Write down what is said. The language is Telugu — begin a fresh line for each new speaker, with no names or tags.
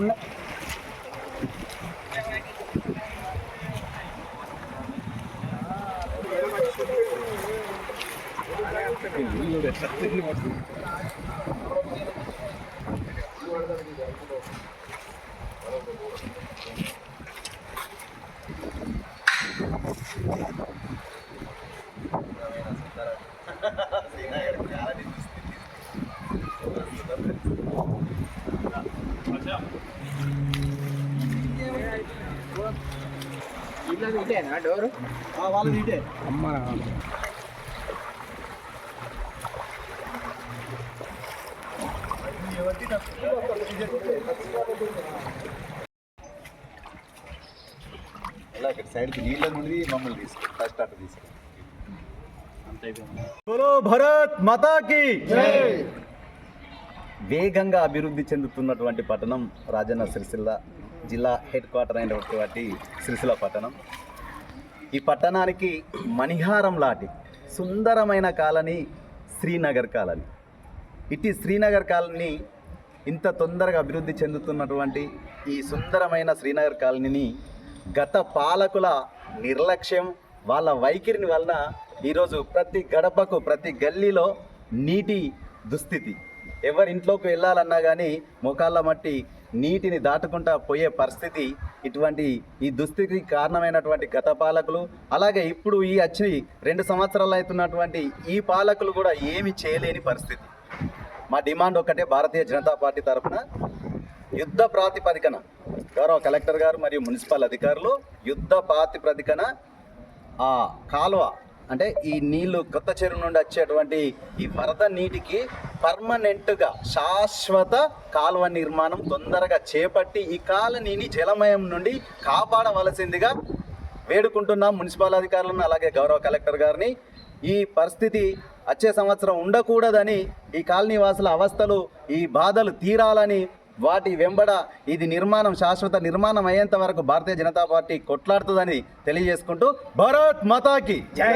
ね。
Thank you. ఇటే
ఇలా ఇక్కడ సైడ్కి నీళ్ళ నుండి మమ్మల్ని తీసుకు ఫస్ట్ అటు తీసుకు
బోలో భరత్ మాతా కి
వేగంగా అభివృద్ధి చెందుతున్నటువంటి పట్టణం రాజన్న సిరిసిల్ల జిల్లా హెడ్ క్వార్టర్ అయినటువంటి సిరిసిల్ల పట్టణం. ఈ పట్టణానికి మణిహారం లాంటి సుందరమైన కాలనీ శ్రీనగర్ కాలనీ. ఇటు శ్రీనగర్ కాలనీ ఇంత తొందరగా అభివృద్ధి చెందుతున్నటువంటి ఈ సుందరమైన శ్రీనగర్ కాలనీని గత పాలకుల నిర్లక్ష్యం వాళ్ళ వైఖరిని వలన ఈరోజు ప్రతి గడపకు ప్రతి గల్లీలో నీటి దుస్థితి. ఎవరి ఇంట్లోకి వెళ్ళాలన్నా కానీ మోకాళ్ళ మట్టి నీటిని దాటుకుంటా పోయే పరిస్థితి ఇటువంటి ఈ దుస్థితికి కారణమైనటువంటి గత పాలకులు అలాగే ఇప్పుడు ఈ వచ్చి రెండు సంవత్సరాలు అవుతున్నటువంటి ఈ పాలకులు కూడా ఏమి చేయలేని పరిస్థితి. మా డిమాండ్ ఒక్కటే భారతీయ జనతా పార్టీ తరఫున. యుద్ధ ప్రాతిపదికన గౌరవ కలెక్టర్ గారు మరియు మున్సిపల్ అధికారులు యుద్ధ ప్రాతిపదికన ఆ కాలువ అంటే ఈ నీళ్ళు కొత్త చెరువు నుండి వచ్చేటువంటి ఈ వరద నీటికి పర్మనెంట్గా శాశ్వత కాలువ నిర్మాణం తొందరగా చేపట్టి ఈ కాలనీని జలమయం నుండి కాపాడవలసిందిగా వేడుకుంటున్నాం మున్సిపల్ అధికారులను అలాగే గౌరవ కలెక్టర్ గారిని. ఈ పరిస్థితి వచ్చే సంవత్సరం ఉండకూడదని ఈ కాలనీ వాసుల అవస్థలు ఈ బాధలు తీరాలని వాటి వెంబడ ఇది నిర్మాణం శాశ్వత నిర్మాణం అయ్యేంత వరకు భారతీయ జనతా పార్టీ కొట్లాడుతుందని తెలియజేసుకుంటూ భారత్ మాతాకి. జై.